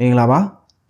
မင်္ဂလာပါ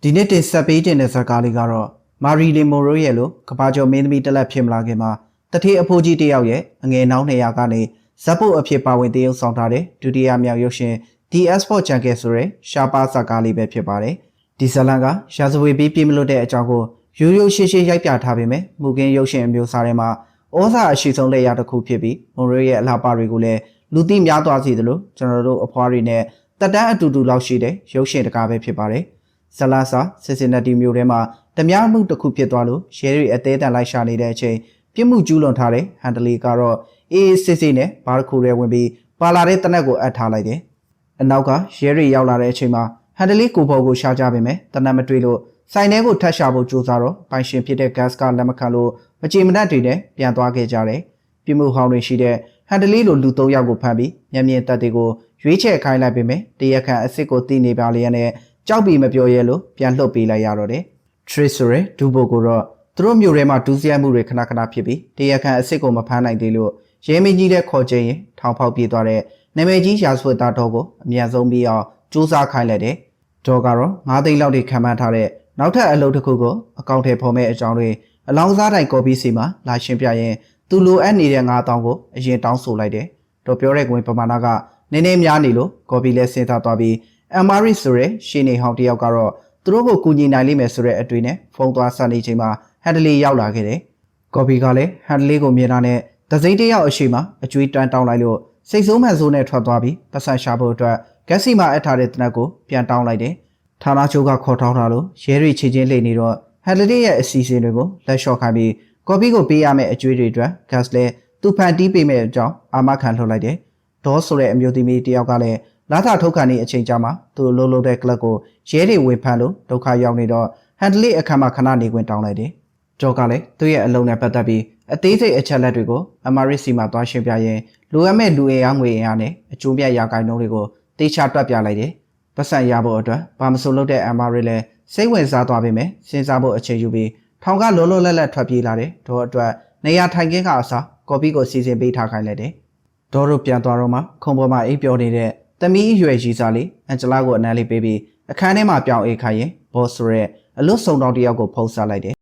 ဒီနေ့တင်ဆက်ပေးခြင်းတဲ့ဇာတ်ကားလေးကတော့မာရီလီမိုရိုရဲ့လိုကဘာကျော်မင်းသမီးတစ်လက်ဖြစ်မလာခင်မှာတထေးအဖိုးကြီးတစ်ယောက်ရဲ့အငယ်နှောင်း200ကနေဇက်ပုတ်အဖြစ်ပါဝင်တရုပ်ဆောင်ထားတဲ့ဒုတိယမြောက်ရုပ်ရှင် The Export Jungle ဆိုတဲ့ရှားပါဇာတ်ကားလေးပဲဖြစ်ပါတယ်ဒီဇလန်ကရာဇဝေပြီးပြင်းမလို့တဲ့အကြောင်းကိုရိုးရိုးရှင်းရှင်းရိုက်ပြထားပေမဲ့မူကင်းရုပ်ရှင်အမျိုးအစားထဲမှာဩဇာအရှိဆုံးလက်ရတစ်ခုဖြစ်ပြီးမိုရိုရဲ့အလှပတွေကိုလည်းလူသိများသွားစေသလိုကျွန်တော်တို့အဖွားတွေနဲ့ တက်တန်းအတူတူလောက်ရှိတဲ့ရုပ်ရှင်တကားပဲဖြစ်ပါတယ်။ဇလာစာစစ်စင်နတီမျိုးထဲမှာဓမြမှုတစ်ခုဖြစ်သွားလို့ရဲတွေအသေးတန်လိုက်ရှာနေတဲ့အချိန်ပြစ်မှုကျူးလွန်ထားတဲ့ဟန်တလီကတော့အေးအေးဆေးဆေးနဲ့ဘားတစ်ခုရဲဝင်ပြီးပါလာတဲ့တနက်ကိုအပ်ထားလိုက်တယ်။အနောက်ကရဲတွေရောက်လာတဲ့အချိန်မှာဟန်တလီကိုဘော်ကိုရှာကြပေမဲ့တနက်မတွေ့လို့ဆိုင်ထဲကိုထပ်ရှာဖို့ကြိုးစားတော့ပိုင်ရှင်ဖြစ်တဲ့ gas ကလက်မခံလို့မကြေမနက်တွေနဲ့ပြန်သွားခဲ့ကြတယ်။ပြစ်မှုဟောင်းတွေရှိတဲ့ ဟန်တလီလိုလူ၃ယောက်ကိုဖမ်းပြီးမျက်မြင်တက်တွေကိုရွေးချယ်ခိုင်းလိုက်ပေမဲ့တရက်ခန့်အစ်စ်ကိုတီးနေပါလျက်နဲ့ကြောက်ပြီးမပြောရဲလို့ပြန်လှုပ်ပေးလိုက်ရတော့တယ်။ Trace ဆိုရဲဒူဘိုကိုတော့သူတို့မျိုးထဲမှာဒူးစရိုက်မှုတွေခဏခဏဖြစ်ပြီးတရက်ခန့်အစ်စ်ကိုမဖမ်းနိုင်သေးလို့ရဲမင်းကြီးတဲ့ခေါ်ချိန်ရင်ထောင်ဖောက်ပြေးသွားတဲ့နာမည်ကြီးရာဇဝတ်သားတော်ကိုအမြန်ဆုံးပြီးအောင်စူးစမ်းခိုင်းလိုက်တယ်။ဒေါ်ကတော့9သိန်းလောက်ထိခံမှန်းထားတဲ့နောက်ထပ်အလုပ်တစ်ခုကိုအကောင့်ထဲဖော်မဲ့အကြောင်းတွေအလောင်းစားတိုင်ကော်ပီစီမှာလာရှင်းပြရင် သူလိုအပ်နေတဲ့9000ကိုအရင်တောင်းဆိုလိုက်တယ်။တော့ပြောတဲ့ကွင်ပမာဏကနည်းနည်းများနေလို့ကော်ပီလဲစဉ်းစားသွားပြီးအမာရီဆိုတဲ့ရှင်းနေဟောင်းတယောက်ကတော့သူတို့ကိုကူညီနိုင်လိမ့်မယ်ဆိုတဲ့အတွေ့နဲ့ဖုန်းသွားဆက်နေချိန်မှာဟန်ဒလီရောက်လာခဲ့တယ်။ကော်ပီကလည်းဟန်ဒလီကိုမြင်တာနဲ့ဒစိမ့်တယောက်အရှိမအကျွေးတန်းတောင်းလိုက်လို့စိတ်ဆိုးမှန်ဆိုးနဲ့ထွက်သွားပြီးပတ်စံရှာဖို့အတွက်ဂက်စီမှာအပ်ထားတဲ့တနက်ကိုပြန်တောင်းလိုက်တယ်။ဌာနချုပ်ကခေါ်ထောင်းတာလို့ရဲတွေချေချင်းလှိနေတော့ဟန်ဒလီရဲ့အစီအစဉ်တွေကိုလက်လျှော့ခိုင်းပြီး ကော်ပီကိုပေးရမယ့်အကျွေးတွေအတွက်ဂက်စ်လဲသူဖန်တီးပေးမယ့်အကြောင်းအာမခံလှုပ်လိုက်တယ်။ဒေါ်ဆိုတဲ့အမျိုးသမီးတယောက်ကလည်းလာထထုတ်ခံနေအချိန်ကြာမှသူလှုပ်လှုပ်တဲ့ကလပ်ကိုရဲတွေဝင်ဖမ်းလို့ဒုက္ခရောက်နေတော့ဟန်ဒလီအခမ်းမှာခဏနေခွင့်တောင်းလိုက်တယ်။ကျော်ကလည်းသူ့ရဲ့အလုံးနဲ့ပတ်သက်ပြီးအသေးစိတ်အချက်လက်တွေကိုအမာရစ်စီမှာသွားရှင်းပြရင်လိုအပ်မဲ့လူအင်အားငွေအင်အားနဲ့အကျိုးပြရာဂိုင်းနှုန်းတွေကိုတေချာတွက်ပြလိုက်တယ်။ပတ်စံရဖို့အတွက်ဘာမဆိုလုပ်တဲ့အမာရစ်လည်းစိတ်ဝင်စားသွားပေမဲ့စဉ်းစားဖို့အခြေယူပြီး ထောင်ကလောလောလတ်လတ်ထွက်ပြေးလာတယ်။တို့အတွက်နေရာထိုင်ခင်းကအစားကော်ပီကိုစီစဉ်ပေးထားခိုင်းလိုက်တယ်။ဒေါ်တို့ပြန်သွားတော့မှခုံပေါ်မှာအိပ်ပျော်နေတဲ့သမီးအရွယ်ကြီးစားလေးအန်ဂျလာကိုအနမ်းလေးပေးပြီးအခန်းထဲမှာပြောင်းအိတ်ခိုင်းရင်ဘော့ဆိုရဲအလွတ်ဆုံတောင်တယောက်ကိုဖုံးစားလိုက်တယ်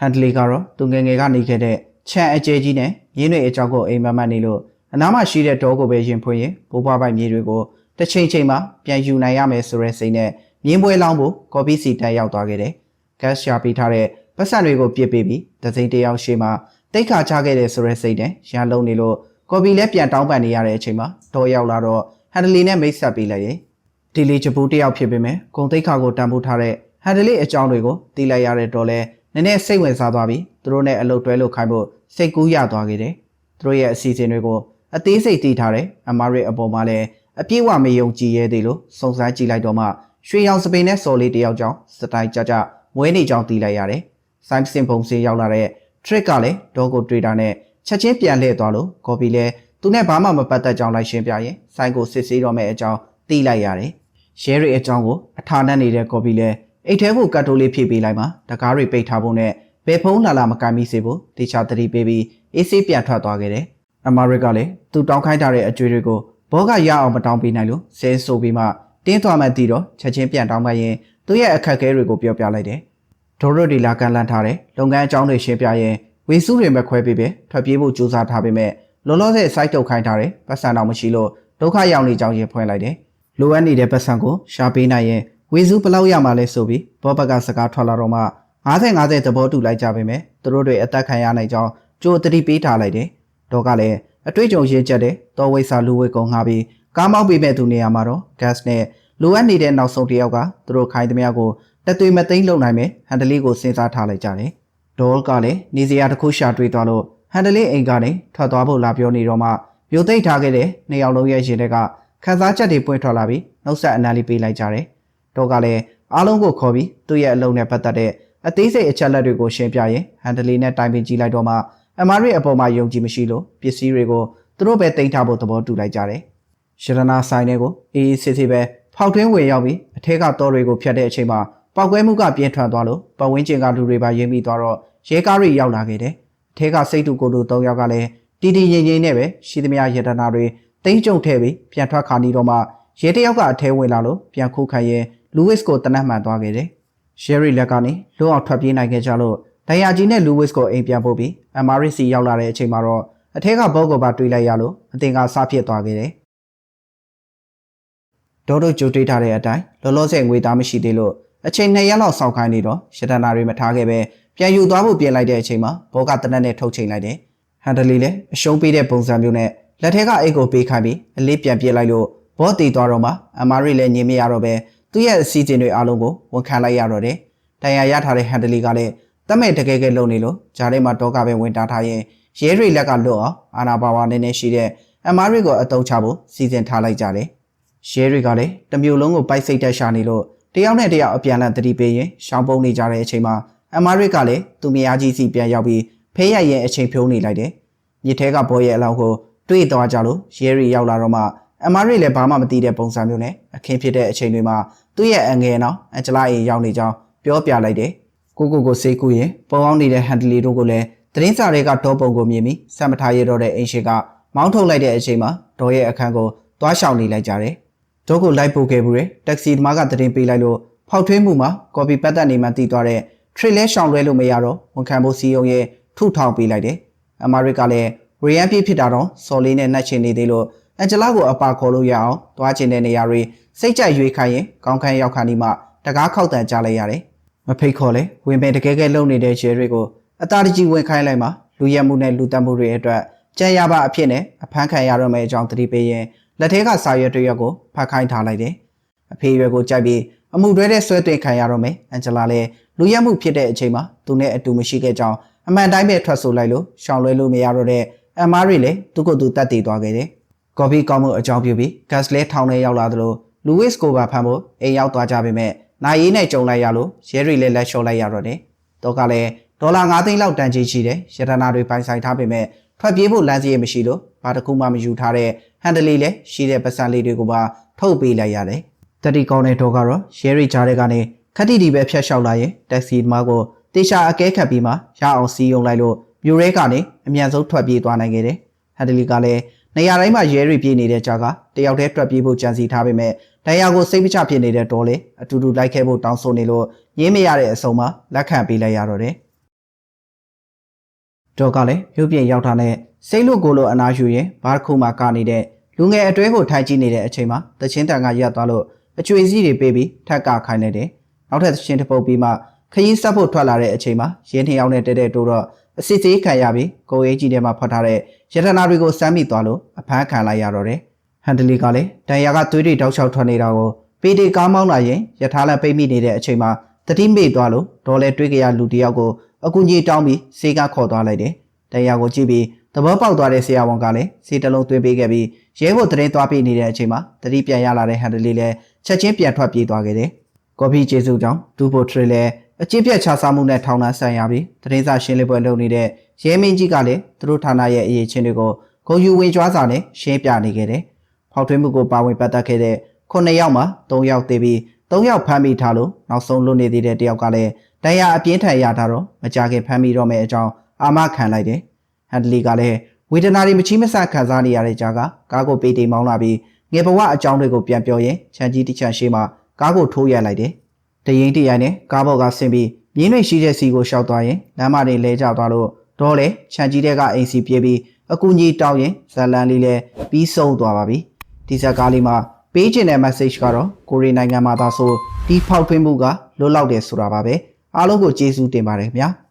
ဟန်ဒလီကတော့သူငယ်ငယ်ကနေခဲ့တဲ့ချန်အကျဲကြီးနဲ့ရင်းတွေအကြောင်းကိုအိမ်မက်မက်နေလို့အနားမှာရှိတဲ့တောကိုပဲရင်ဖွင့်ရင်ဘိုးဘွားပိုင်မြေတွေကိုတစ်ချိန်ချိန်မှာပြန်ယူနိုင်ရမယ်ဆိုတဲ့စိတ်နဲ့ မြင်းပွဲလောင်းဖို့ကော်ပီစီတက်ရောက်သွားခဲ့တယ်။ဂတ်ရှာပေးထားတဲ့ပတ်စံတွေကိုပြစ်ပေးပြီးတစိမ့်တယောက်ရှိမှတိတ်ခါချခဲ့တယ်ဆိုတဲ့စိတ်နဲ့ရန်လုံးနေလို့ကော်ပီလည်းပြန်တောင်းပန်နေရတဲ့အချိန်မှာတော့ရောက်လာတော့ဟန်ဒလီနဲ့မိတ်ဆက်ပေးလိုက်ရင်ဒီလီချပူတယောက်ဖြစ်ပေမဲ့ဂုံတိတ်ခါကိုတန်ဖိုးထားတဲ့ဟန်ဒလီအကြောင်းတွေကိုသိလိုက်ရတဲ့တော့လဲနည်းနည်းစိတ်ဝင်စားသွားပြီးသူတို့နဲ့အလုပ်တွဲလုပ်ခိုင်းဖို့စိတ်ကူးရသွားခဲ့တယ်။သူတို့ရဲ့အစီအစဉ်တွေကိုအသေးစိတ်သိထားတဲ့အမာရစ်အပေါ်မှာလည်းအပြည့်အဝမယုံကြည်ရဲသေးလို့စုံစမ်းကြည့်လိုက်တော့မှ ရွှေရောင်စပင်နဲ့စော်လေးတယောက်ကြောင့်စတိုင်ကြကြမွေးနေကြောင်းသိလိုက်ရတယ်။ဆိုင်းစင်ပုံစင်းရောက်လာတဲ့ trick ကလည်းဒေါကိုတွေ့တာနဲ့ချက်ချင်းပြန်လှည့်သွားလို့ကော်ပီလည်းသူနဲ့ဘာမှမပတ်သက်ကြောင်းလိုက်ရှင်းပြရင်ဆိုင်းကိုစစ်ဆေးတော့မဲ့အကြောင်းသိလိုက်ရတယ်။ရဲရီအကြောင်းကိုအထာနဲ့နေတဲ့ကော်ပီလည်းအိတ်ထဲကိုကတ်တိုးလေးဖြည့်ပေးလိုက်မှတကားတွေပိတ်ထားဖို့နဲ့ဘယ်ဖုံးလာလာမကမ်းမိစေဖို့တေချာတတိပေးပြီးအေးဆေးပြန်ထွက်သွားခဲ့တယ်။အမာရစ်ကလည်းသူတောင်းခိုင်းထားတဲ့အကျွေးတွေကိုဘောကရအောင်မတောင်းပေးနိုင်လို့ဆဲဆိုပြီးမှ တင်းသွားမှတည်တော့ချက်ချင်းပြန်တောင်းမှရင်သူ့ရဲ့အခက်အခဲတွေကိုပြောပြလိုက်တယ်။ဒေါ်ရိုဒီလာကန်လန့်ထားတဲ့လုပ်ငန်းအကြောင်းတွေရှင်းပြရင်ဝေစုတွေမခွဲပေးပဲထွက်ပြေးဖို့ကြိုးစားထားပေမဲ့လောလောဆယ် site တုတ်ခိုင်းထားတဲ့ပတ်စံတော်မရှိလို့ဒုက္ခရောက်နေကြောင်းရင်ဖွင့်လိုက်တယ်။လိုအပ်နေတဲ့ပတ်စံကိုရှာပေးနိုင်ရင်ဝေစုဘလောက်ရမှာလဲဆိုပြီးဘောဘက်ကစကားထွက်လာတော့မှ50 50သဘောတူလိုက်ကြပေမဲ့သူတို့တွေအသက်ခံရနိုင်ကြောင်းကြိုတတိပေးထားလိုက်တယ်။တော့ကလည်းအတွေ့အကြုံရင်းချက်တဲ့တော်ဝိစာလူဝဲကုံငှားပြီး ကားမောက်ပေးမဲ့သူနေရာမှာတော့ gas နဲ့လိုအပ်နေတဲ့နောက်ဆုံးတစ်ယောက်ကသူတို့ခိုင်းသမျှကိုတက်သွေးမသိမ့်လုံနိုင်မဲ့ဟန်ဒလီကိုစဉ်းစားထားလိုက်ကြတယ်။ဒေါ်ကလည်းနေစရာတစ်ခုရှာတွေ့သွားလို့ဟန်ဒလီအိမ်ကနေထွက်သွားဖို့လာပြောနေတော့မှမြို့သိမ့်ထားခဲ့တဲ့နှစ်ယောက်လုံးရဲ့ရင်တွေကခန်းစားချက်တွေပွင့်ထွက်လာပြီးနှုတ်ဆက်အနံလေးပေးလိုက်ကြတယ်။ဒေါ်ကလည်းအားလုံးကိုခေါ်ပြီးသူ့ရဲ့အလုံးနဲ့ပတ်သက်တဲ့အသေးစိတ်အချက်လက်တွေကိုရှင်းပြရင်ဟန်ဒလီနဲ့တိုင်ပင်ကြည့်လိုက်တော့မှအမားရီအပေါ်မှာယုံကြည်မရှိလို့ပစ္စည်းတွေကိုသူတို့ပဲတင်ထားဖို့သဘောတူလိုက်ကြတယ်။ ရှရနာဆိုင်တွေကိုအေးအေးဆေးဆေးပဲဖောက်ထွင်းဝင်ရောက်ပြီးအထက်ကတော်တွေကိုဖြတ်တဲ့အချိန်မှာပောက်ကွဲမှုကပြင်းထန်သွားလို့ပတ်ဝန်းကျင်ကလူတွေပါရင်းပြီးသွားတော့ရဲကားတွေရောက်လာခဲ့တယ်။အထက်ကစိတ်တူကိုယ်တူ၃ယောက်ကလည်းတီတီငိမ့်ငိမ့်နဲ့ပဲရှိသမျှရတနာတွေတိမ့်ကြုံထဲပြီးပြန်ထွက်ခါနေတော့မှရဲတယောက်ကအထဲဝင်လာလို့ပြန်ခုခံရင်လူဝစ်ကိုတနတ်မှန်သွားခဲ့တယ်။ရှယ်ရီလက်ကနေလွတ်အောင်ထွက်ပြေးနိုင်ခဲ့ကြလို့ဒိုင်ယာကြီးနဲ့လူဝစ်ကိုအိမ်ပြန်ပို့ပြီးအမာရစ်စီရောက်လာတဲ့အချိန်မှာတော့အထက်ကဘောကိုပါတွေးလိုက်ရလို့အတင်ကစားဖြစ်သွားခဲ့တယ်။ ဒေါ်တို့ကြိုတွေးထားတဲ့အတိုင်းလောလောဆယ်ငွေသားမရှိသေးလို့အချိန်နှစ်ရက်လောက်စောင့်ခိုင်းနေတော့ရှတနာတွေမထားခဲ့ပဲပြန်ယူသွားဖို့ပြင်လိုက်တဲ့အချိန်မှာဘောကတနက်နဲ့ထုတ်ချိန်လိုက်တယ်။ဟန်ဒလီလည်းအရှုံးပေးတဲ့ပုံစံမျိုးနဲ့လက်ထက်ကအိတ်ကိုပေးခိုင်းပြီးအလေးပြန်ပြစ်လိုက်လို့ဘောတီသွားတော့မှအမာရီလည်းညင်မရတော့ပဲသူ့ရဲ့အစီအစဉ်တွေအားလုံးကိုဝန်ခံလိုက်ရတော့တယ်။တန်ရာရထားတဲ့ဟန်ဒလီကလည်းတတ်မဲ့တကယ်ကဲလုံနေလို့ဂျားထဲမှာတော့ကပဲဝင်တားထားရင်ရဲတွေလက်ကလွတ်အောင်အာနာပါဝါနည်းနည်းရှိတဲ့အမာရီကိုအတုံးချဖို့စီစဉ်ထားလိုက်ကြတယ်။ ရဲတွေကလည်းတမျိုးလုံးကိုပိုက်စိတ်တက်ရှာနေလို့တယောက်နဲ့တယောက်အပြန်အလှန်တတိပေးရင်ရှောင်းပုံနေကြတဲ့အချိန်မှာအမာရစ်ကလည်းသူမယားကြီးစီပြန်ရောက်ပြီးဖေးရရဲ့အချိန်ဖြုံးနေလိုက်တယ်။မြစ်ထဲကဘောရဲ့အလောင်းကိုတွေးသွားကြလို့ရဲရီရောက်လာတော့မှအမာရစ်လည်းဘာမှမသိတဲ့ပုံစံမျိုးနဲ့အခင်းဖြစ်တဲ့အချိန်တွေမှာသူ့ရဲ့အငယ်နောက်အန်ဂျလာအေရောက်နေကြောင်းပြောပြလိုက်တယ်။ကိုကိုကိုစေးကူရင်ပုံအောင်နေတဲ့ဟန်ဒလီတို့ကိုလည်းသတင်းစာတွေကတောပုံကိုမြင်ပြီးစံမထားရတော့တဲ့အင်ရှင်ကမောင်းထုတ်လိုက်တဲ့အချိန်မှာဒေါ်ရဲ့အခန်းကိုသွားရှောင်နေလိုက်ကြတယ်။ ဒေါ်ကိုလိုက်ပို့ခဲ့ဘူးတဲ့တက္ကစီသမားကသတင်းပေးလိုက်လို့ဖောက်ထွင်းမှုမှာကော်ပီပတ်သက်နေမှတည်သွားတဲ့ထရစ်လဲရှောင်လွဲလို့မရတော့ဝန်ခံဖို့စီယုံရဲ့ထုထောင်ပေးလိုက်တယ်။အမာရစ်ကလည်းရီယန်ပြစ်ဖြစ်တာတော့စော်လေးနဲ့နှက်ချင်နေသေးလို့အန်ဂျလာကိုအပါခေါ်လို့ရအောင်သွားချင်တဲ့နေရာတွေစိတ်ကြိုက်ရွေးခိုင်းရင်ကောင်းခန်းရောက်ခါနီမှတကားခောက်တန်ကြလိုက်ရတယ်။မဖိတ်ခေါ်လဲဝင်ပဲတကယ်ကဲလုံနေတဲ့ဂျယ်ရီကိုအသားတကြီးဝင်ခိုင်းလိုက်မှလူရက်မှုနဲ့လူတက်မှုတွေအတွက်ကြံရပါအဖြစ်နဲ့အဖမ်းခံရတော့မယ့်အကြောင်းသတိပေးရင် လက်ထဲကစာရွက်တစ်ရွက်ကိုဖတ်ခိုင်းထားလိုက်တယ်။အဖေရွယ်ကိုကြိုက်ပြီးအမှုတွဲတဲ့ဆွဲတင်ခံရတော့မယ်။အန်ဂျလာလည်းလူရက်မှုဖြစ်တဲ့အချိန်မှာသူနဲ့အတူမရှိခဲ့ကြောင်းအမှန်တိုင်းပဲထွက်ဆိုလိုက်လို့ရှောင်လွဲလို့မရတော့တဲ့အမားရီလည်းသူ့ကိုယ်သူတတ်တည်သွားခဲ့တယ်။ကော်ဖီကောင်းမှုအကြောင်းပြုပြီးဂတ်စ်လဲထောင်ထဲရောက်လာသလိုလူဝစ်ကိုပါဖမ်းဖို့အိမ်ရောက်သွားကြပေမဲ့နိုင်ရေးနဲ့ကြုံလိုက်ရလို့ရဲရီလည်းလက်လျှော့လိုက်ရတော့တယ်။တော့ကလည်းဒေါ်လာ9သိန်းလောက်တန်ကြေးရှိတဲ့ရတနာတွေပိုင်ဆိုင်ထားပေမဲ့ထွက်ပြေးဖို့လမ်းစရိတ်မရှိလို့ဘာတစ်ခုမှမယူထားတဲ့ ဟန်ဒလီလည်းရှိတဲ့ပတ်စံလေးတွေကိုပါထုတ်ပေးလိုက်ရတယ်။တတိကောင်းတဲ့တော့ကတော့ရဲရီကြားတဲ့ကနေခက်တီတီပဲဖျက်လျှောက်လာရင်တက်ဆီသမားကိုတေချာအကဲခတ်ပြီးမှရအောင်စီးယုံလိုက်လို့မြို့ရဲကနေအမြန်ဆုံးထွက်ပြေးသွားနိုင်ခဲ့တယ်။ဟန်ဒလီကလည်းနေရာတိုင်းမှာရဲရီပြေးနေတဲ့ကြားကတယောက်တည်းထွက်ပြေးဖို့ကြံစီထားပေမဲ့ဒဏ်ရာကိုစိတ်မချဖြစ်နေတဲ့တော်လေအတူတူလိုက်ခဲ့ဖို့တောင်းဆိုနေလို့ရင်းမရတဲ့အစုံမှာလက်ခံပေးလိုက်ရတော့တယ်။ဒေါ်ကလည်းရုပ်ပြင်ရောက်တာနဲ့စိတ်လို့ကိုလို့အနာယူရင်ဘာတစ်ခုမှကနေတဲ့ လူငယ်အတွဲကိုထိုင်ကြည့်နေတဲ့အချိန်မှာတချင်းတန်ကရပ်သွားလို့အကျွေစီးတွေပေးပြီးထက်ကခိုင်းလိုက်တယ်။နောက်ထပ်တချင်းတစ်ပုတ်ပြီးမှခရီးဆက်ဖို့ထွက်လာတဲ့အချိန်မှာရင်းနှစ်ယောက်နဲ့တဲတဲတိုးတော့အစစ်စေးခံရပြီးကိုအေးကြီးထဲမှာဖတ်ထားတဲ့ရတနာတွေကိုစမ်းမိသွားလို့အဖမ်းခံလိုက်ရတော့တယ်။ဟန်ဒလီကလည်းတန်ရာကသွေးတွေတောက်ချောက်ထွက်နေတာကိုပေတေကားမောင်းလာရင်ရထားလမ်းပိတ်မိနေတဲ့အချိန်မှာတတိမေ့သွားလို့ဒေါ်လဲတွေးကြရလူတယောက်ကိုအကူကြီးတောင်းပြီးစေကခေါ်သွားလိုက်တယ်။တန်ရာကိုကြည့်ပြီးသဘောပေါက်သွားတဲ့ဆရာဝန်ကလည်းစေတလုံးသွင်းပေးခဲ့ပြီး ရဲဘော်တရင်သွားပြေးနေတဲ့အချိန်မှာတတိပြန်ရလာတဲ့ဟန်ဒလီလည်းချက်ချင်းပြန်ထွက်ပြေးသွားခဲ့တယ်။ကော်ဖီကျေစုကြောင့်ဒူဘိုထရီလည်းအကျင့်ပြတ်ချစားမှုနဲ့ထောင်နှန်းဆန်ရပြီးတရင်စာရှင်းလင်းပွဲလုပ်နေတဲ့ရဲမင်းကြီးကလည်းသူတို့ဌာနရဲ့အရေးချင်းတွေကိုဂုံယူဝင်ကြွားစာနဲ့ရှင်းပြနေခဲ့တယ်။ဖောက်ထွင်းမှုကိုပါဝင်ပတ်သက်ခဲ့တဲ့9ယောက်မှာ3ယောက်သေပြီး3ယောက်ဖမ်းမိထားလို့နောက်ဆုံးလွတ်နေသေးတဲ့တယောက်ကလည်းဒဏ်ရာအပြင်းထန်ရတာတော့မကြခင်ဖမ်းမိတော့မယ့်အကြောင်းအာမခံလိုက်တယ်။ဟန်ဒလီကလည်း ဝေဒနာတွေမချီမဆခံစားနေရတဲ့ကြားကကားကိုပေးတိမ်မောင်းလာပြီးငယ်ဘဝအကြောင်းတွေကိုပြန်ပြောရင်ချန်ကြီးတစ်ချန်ရှိမှကားကိုထိုးရလိုက်တယ်။တရင်တရိုင်နဲ့ကားဘော်ကဆင်းပြီးမြင်းတွေရှိတဲ့စီကိုရှောက်သွားရင်လမ်းမတွေလဲကျသွားလို့တော့လေချန်ကြီးတဲ့ကအိမ်စီပြေးပြီးအကူကြီးတောင်းရင်ဇလန်လေးလည်းပြီးဆုံးသွားပါပြီ။ဒီဇက်ကားလေးမှာပေးချင်တဲ့ message ကတော့ကိုရီနိုင်ငံမှာသာဆိုဒီဖောက်ထွင်းမှုကလွတ်လောက်တယ်ဆိုတာပါပဲ။အားလုံးကိုကျေးဇူးတင်ပါတယ်ခင်ဗျာ။